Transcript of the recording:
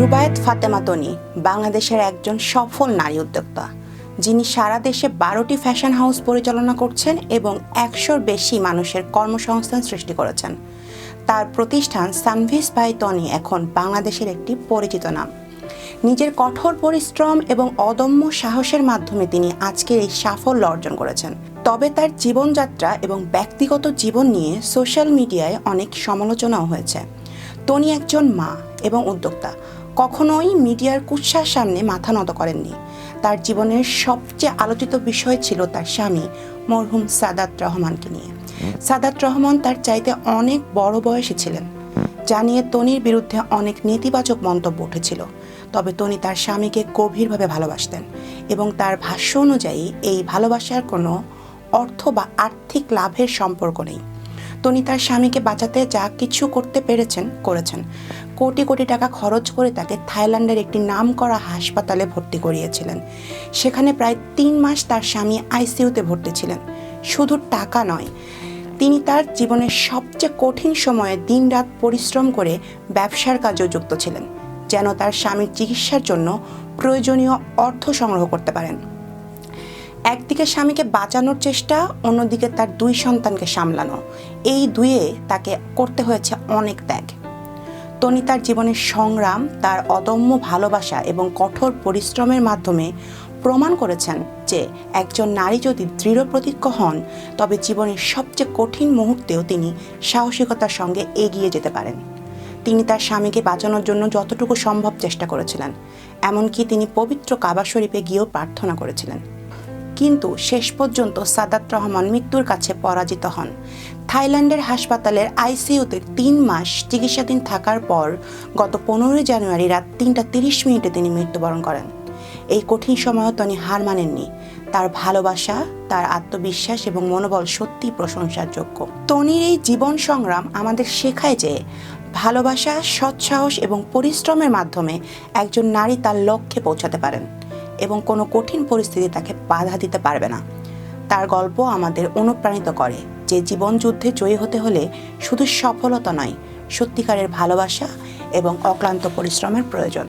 রুবায়েত ফাতেমা তনি, বাংলাদেশের একজন সফল নারী উদ্যোক্তা, যিনি সারা দেশে বারোটি ফ্যাশন হাউস পরিচালনা করছেন এবং একশোর বেশি মানুষের কর্মসংস্থান সৃষ্টি করেছেন। তার প্রতিষ্ঠান সানভিস বাই তনি এখন বাংলাদেশের একটি পরিচিত নাম। নিজের কঠোর পরিশ্রম এবং অদম্য সাহসের মাধ্যমে তিনি আজকের এই সাফল্য অর্জন করেছেন। তবে তার জীবনযাত্রা এবং ব্যক্তিগত জীবন নিয়ে সোশ্যাল মিডিয়ায় অনেক সমালোচনাও হয়েছে। তনি একজন মা এবং উদ্যোক্তা। কখনোই মিডিয়ার কুৎসার সামনে মাথা নত করেননি। তার জীবনের সবচেয়ে আলোচিত বিষয় ছিল তার স্বামী, মরহুম সাদাত রহমানকে নিয়ে। সাদাত রহমান তার চাইতে অনেক বড় বয়সী ছিলেন, যা নিয়ে তনির বিরুদ্ধে অনেক নেতিবাচক মন্তব্য উঠেছিল। তবে তনি তার স্বামীকে গভীরভাবে ভালোবাসতেন এবং তার ভাষ্য অনুযায়ী এই ভালোবাসার কোনো অর্থ বা আর্থিক লাভের সম্পর্ক নেই। তনি তার স্বামীকে বাঁচাতে যা কিছু করতে পেরেছেন, করেছেন। কোটি কোটি টাকা খরচ করে তাকে থাইল্যান্ডের একটি নামকরা হাসপাতালে ভর্তি করিয়েছিলেন। সেখানে প্রায় তিন মাস তার স্বামী আইসিইউতে ভর্তি ছিলেন। শুধু টাকা নয়, তিনি তার জীবনের সবচেয়ে কঠিন সময়ে দিনরাত পরিশ্রম করে ব্যবসার কাজেও যুক্ত ছিলেন, যেন তার স্বামীর চিকিৎসার জন্য প্রয়োজনীয় অর্থ সংগ্রহ করতে পারেন। একদিকে স্বামীকে বাঁচানোর চেষ্টা, অন্যদিকে তার দুই সন্তানকে সামলানো। এই দুয়ে তাকে করতে হয়েছে অনেক ত্যাগ। তনি তার জীবনের সংগ্রাম, তার অদম্য ভালোবাসা এবং কঠোর পরিশ্রমের মাধ্যমে প্রমাণ করেছেন যে একজন নারী যদি দৃঢ় প্রতিজ্ঞ হন, তবে জীবনের সবচেয়ে কঠিন মুহূর্তেও তিনি সাহসিকতার সঙ্গে এগিয়ে যেতে পারেন। তিনি তার স্বামীকে বাঁচানোর জন্য যতটুকু সম্ভব চেষ্টা করেছিলেন, এমনকি তিনি পবিত্র কাবা শরীফে গিয়েও প্রার্থনা করেছিলেন। কিন্তু শেষ পর্যন্ত সাদাত রহমান মৃত্যুর কাছে পরাজিত হন। থাইল্যান্ডের হাসপাতালের আইসিইউতে তিন মাস চিকিৎসাধীন থাকার পর গত পনেরোই জানুয়ারি রাত তিনটা তিরিশ মিনিটে তিনি মৃত্যুবরণ করেন। এই কঠিন সময়ও তিনি হার মানেননি। তার ভালোবাসা, তার আত্মবিশ্বাস এবং মনোবল সত্যিই প্রশংসার যোগ্য তনির এই জীবন সংগ্রাম আমাদের শেখায় যে ভালোবাসা, সৎসাহস এবং পরিশ্রমের মাধ্যমে একজন নারী তার লক্ষ্যে পৌঁছাতে পারেন। এবং কোনো কঠিন পরিস্থিতি তাকে বাধা দিতে পারবে না। তার গল্প আমাদের অনুপ্রাণিত করে যে জীবন যুদ্ধে জয়ী হতে হলে শুধু সফলতা নয়, সত্যিকারের ভালোবাসা এবং অক্লান্ত পরিশ্রমের প্রয়োজন।